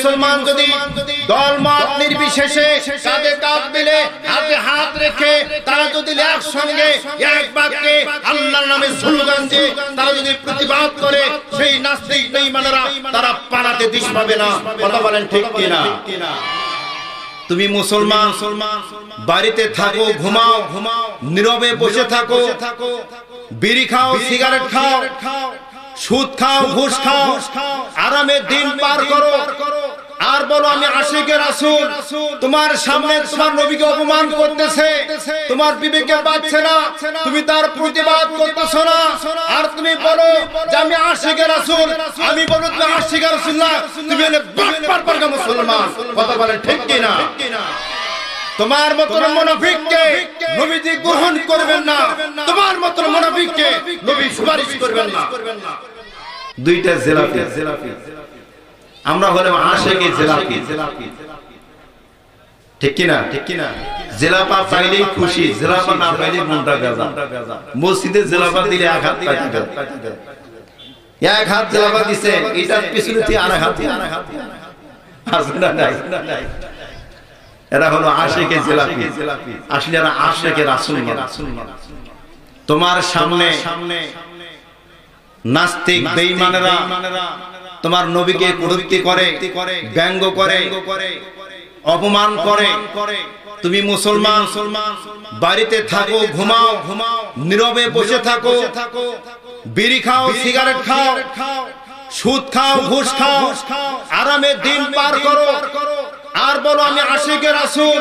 মুসলমান যদি দল মত নির্বিশেষে কাঁধে কাঁধ মিলে হাতে হাত রেখে তারা যদি একসঙ্গে এক বাক্যে আল্লাহর নামে স্লোগান দিয়ে তারা যদি প্রতিবাদ করে, সেই নাস্তিক বেঈমানেরা তারা পালাতে দিশ পাবে না। কথা বলেন ঠিক কিনা? তুমি মুসলমান, বাড়িতে থাকো ঘুমাও ঘুমাও, নীরবে বসে থাকো, বিড়ি খাও, সিগারেট খাও সুদ খাও ঘুষ খাও আরামে দিন পার করো। আর বলো আমি আশিকে রাসূল। তোমার সামনে তোমার নবীকে অপমান করতেছে। তোমার বিবেকে পাচ্ছে না। তুমি তার প্রতিবাদ করতেছো না। আর তুমি বলো যে আমি আশিকে রাসূল। আমি বলো তুমি আশিকে রাসূল না। তুমি বাটপার মুসলমান। কথা বলেন ঠিক কি না তোমার মতন মুনাফিককে নবীজি গ্রহণ করবেন না। তোমার মতন মুনাফিককে নবী সুপারিশ করবেন না। দুইটা জেলাপি। আমরা হলাম আশেকে জেলাপি। ঠিক কিনা? ঠিক কিনা? জেলাপা পাইলেই খুশি জেলাপা না পাইলে মনটা বেজা মসজিদে জেলাপা দিলে এক হাত কাটি দেয়। এক হাত জেলাপা দিছে এটার পিছনে আর হাত আর হাত। আছে না নাই? এরা হলো আশেকে জেলাপি। আসলে এরা আশেকে রাসুল তোমার সামনে নাস্তিক বেঈমানেরা তোমার নবীকে কটূক্তি করে ব্যঙ্গ করে অপমান করে। তুমি মুসলমান বাড়িতে থাকো ঘুমাও ঘুমাও নীরবে বসে থাকো বিড়ি খাও সিগারেট খাও সুদ খাও ঘুষ খাও আরামে দিন পার করো। আর বলো আমি আশিকে রাসূল।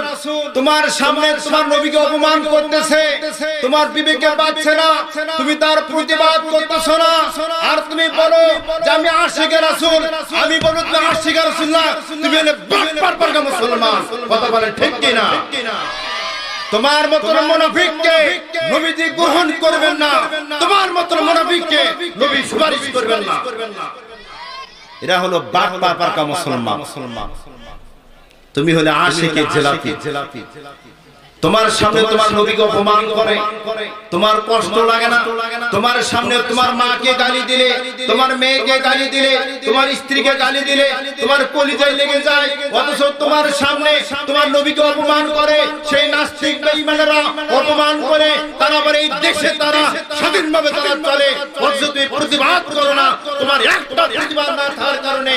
তোমার সামনে তোমার নবীকে অপমান করতেছে। তোমার বিবেকে পাচ্ছে না। তুমি তার প্রতিবাদ করতেছো না। আর তুমি বলো যে আমি আশিকে রাসূল। আমি বলো তুমি আশিকে রাসূল না। তুমি হলে বাটপার পারগা মুসলমান। কথা বলেন ঠিক কি না তোমার মতন মুনাফিককে নবীজি গ্রহণ করবেন না। তোমার মতন মুনাফিককে নবী সুপারিশ করবেন না। এরা হলো বাটপার পারগা মুসলমান। মুসলমান। তুমি হলে আশেকে জেলাপি। তোমার সামনে তোমার নবীকে অপমান করে। তোমার কষ্ট লাগে না। তোমার সামনে তোমার মাকে গালি দিলে তোমার মেয়েকে গালি দিলে তোমার স্ত্রীকে গালি দিলে তোমার কলিজায় লেগে যায়। অথচ তোমার সামনে তোমার নবীকে অপমান করে। সেই নাস্তিক বেঈমানেরা অপমান করে। তারা আবার এই দেশে তারা স্বাধীনভাবে তারা চলে। অথচ তুমি প্রতিবাদ করো না। তোমার একটা প্রতিবাদ না থাকার কারণে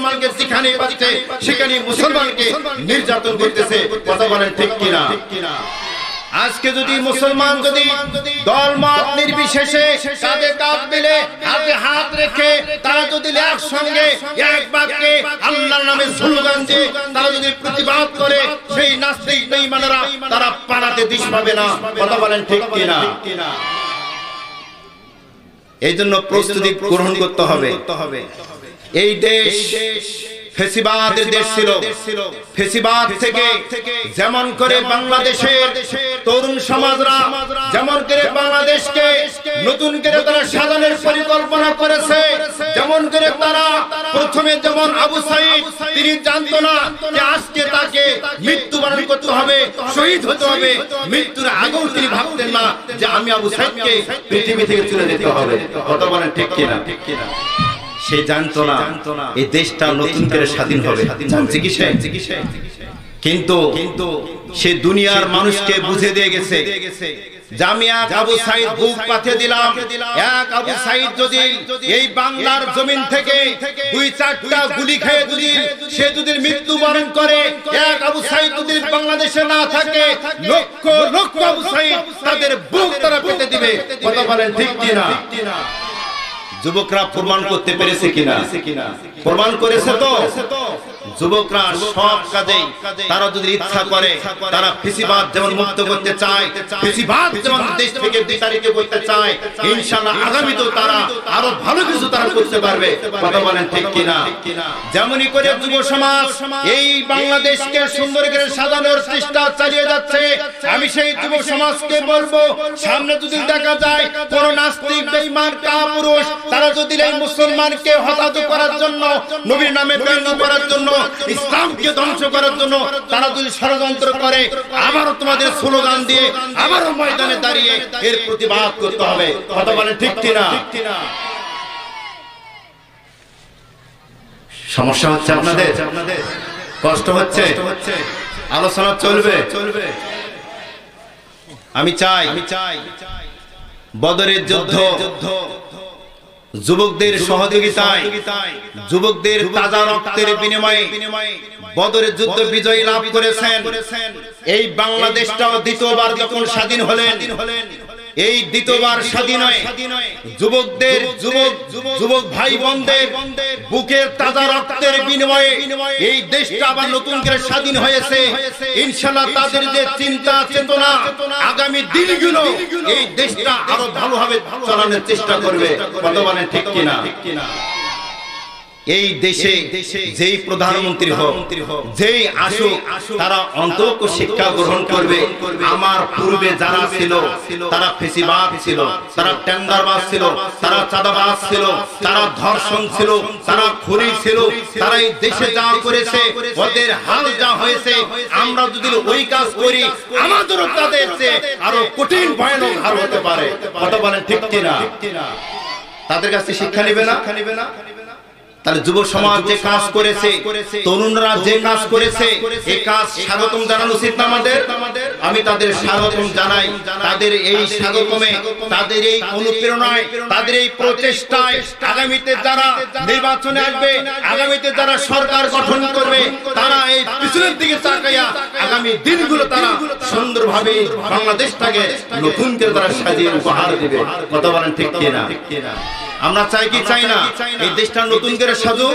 মুসলমানকে যেখানে পাচ্ছে সেখানে মুসলমানকে নির্যাতন করতেছে। কথা বলেন ঠিক কিনা? আজকে যদি মুসলমান যদি দল মত নির্বিশেষে কাঁধে কাঁধ মিলে হাতে হাত রেখে তারা যদি একসঙ্গে এক বাক্যে আল্লাহর নামে স্লোগান দিয়ে তারা যদি প্রতিবাদ করে সেই নাস্তিক বেঈমানেরা তারা পালাতে দিশ পাবে না। কথা বলেন ঠিক কিনা? এই জন্য প্রস্তুতি গ্রহণ করতে হবে। এই দেশ ফেসিবাদের দেশ ছিল। ফেসিবাদ থেকে যেমন করে বাংলাদেশের তরুণ সমাজরা যেমন করে বাংলাদেশকে নতুন করে তারা সাজানোর পরিকল্পনা করেছে। যেমন করে তারা প্রথমে যেমন আবু সাইদ তিনি জানতো না যে আজকে তাকে মৃত্যু মৃত্যুবরণ করতে হবে শহীদ হতে হবে। মৃত্যুর আগেও তিনি ভাবতেন না যে আমি আবু সাইদকে পৃথিবী থেকে তুলে দিতে হবে। কথা বলেন ঠিক কিনা? ঠিক কিনা? সে জানতো না এই দেশটা নতুন করে স্বাধীন হবে। কি সে কিন্তু কিন্তু সে দুনিয়ার মানুষকে বুঝে দিয়ে গেছে। জামিয়া আবু সাইদ বুক পাথে দিলাম। এক আবু সাইদ যদি এই বাংলার জমিন থেকে দুই চারটা গুলি খেয়ে যদি সে যদি মৃত্যুবরণ করে এক আবু সাইদ যদি বাংলাদেশে না থাকে লক্ষ লক্ষ আবু সাইদ তাদের বুক তারা পেতে দিবে। কথা বলেন ঠিক কিনা? যুবকরা প্রমাণ করতে পেরেছে কিনা? প্রমাণ করেছে তো? যুবকরা সব কাজে তারা যদি ইচ্ছা করে তারা ফিসিবাদ যেমন মুক্ত করতে চায় ফিসিবাদ যেমন দেশ থেকে বিতাড়িত করতে চায় ইনশাআল্লাহ আগামীতেও তারা আরও ভালো কিছু তারা করতে পারবে। কথা বলেন ঠিক কিনা? যেমনই করে যুব সমাজ এই বাংলাদেশকে সুন্দর করে সাজানোর চেষ্টা চালিয়ে যাচ্ছে। আমি সেই যুব সমাজকে বলব সামনে যদি দেখা যায় কোন নাস্তিক বেঈমান কাপুরুষ তারা যদি এই মুসলমানকে হতাহত করার জন্য নবীর নামে ব্যঙ্গ করার জন্য ইসলামকে ধ্বংস করার জন্য তারা যদি ষড়যন্ত্র করে আবারও তোমাদের স্লোগান দিয়ে আবারও ময়দানে দাঁড়িয়ে এর প্রতিবাদ করতে হবে। কথা বলে ঠিক কিনা? সমস্যা হচ্ছে আপনাদের? কষ্ট হচ্ছে? আলোচনা চলবে? চলবে। আমি চাই আমি চাই। বদরের যুদ্ধ। যুবকদের সহযোগিতায় যুবকদের তাজা রক্তের বিনিময়ে বদরের যুদ্ধ বিজয়ী লাভ করেছেন। এই বাংলাদেশটাও দ্বিতীয়বার যখন স্বাধীন হলেন এই দ্বিতীয়বার স্বাধীন যুবকদের, যুবক যুবক ভাই বোনদের বুকের তাজা রক্তের বিনিময়ে এই দেশটা আবার নতুন করে স্বাধীন হয়েছে। ইনশাল্লাহ তাদের যে চিন্তা, চেতনা, আগামী দিনগুলো এই দেশটা আরও ভালোভাবে চালানোর চেষ্টা করবে। বর্তমানে ঠিক কিনা ঠিক কিনা? এই দেশে যেই প্রধানমন্ত্রী হোক যেই আসুক তারা অন্তত শিক্ষা গ্রহণ করবে। আমার পূর্বে যারা ছিল তারা ফেসিবাদ ছিল তারা টেন্ডারবাজ ছিল তারা চাঁদাবাজ ছিল তারা ধর্ষণ ছিল তারা খুনি ছিল তারা এই দেশে যা করেছে ওদের হাল যা হয়েছে আমরা যদি ওই কাজ করি আমাদেরও তাদের আরও কঠিন ভয়ানক হাল হতে পারে। কথা বলেন ঠিক কিনা? তাদের কাছে শিক্ষা নেবে না? নেবে না? তাহলে যুব সমাজ যে কাজ করেছে তরুণরা যে কাজ করেছে এই কাজ স্বাগতম জানানো উচিত না আমাদের? আমি তাদের স্বাগতম জানাই। তাদের এই স্বাগতমে তাদের এই অনুপ্রেরণায় তাদের এই প্রচেষ্টায় আগামীতে যারা নির্বাচনে আসবে আগামীতে যারা সরকার গঠন করবে তারা এই পিছনের দিকে তাকাইয়া আগামী দিনগুলো তারা সুন্দরভাবে বাংলাদেশটাকে নতুন করে তারা সাজিয়ে উপহার দেবে। কথা বলেন ঠিক কিনা? আমরা চাই কি চাই না? এই দেশটা নতুন করে সাজুক।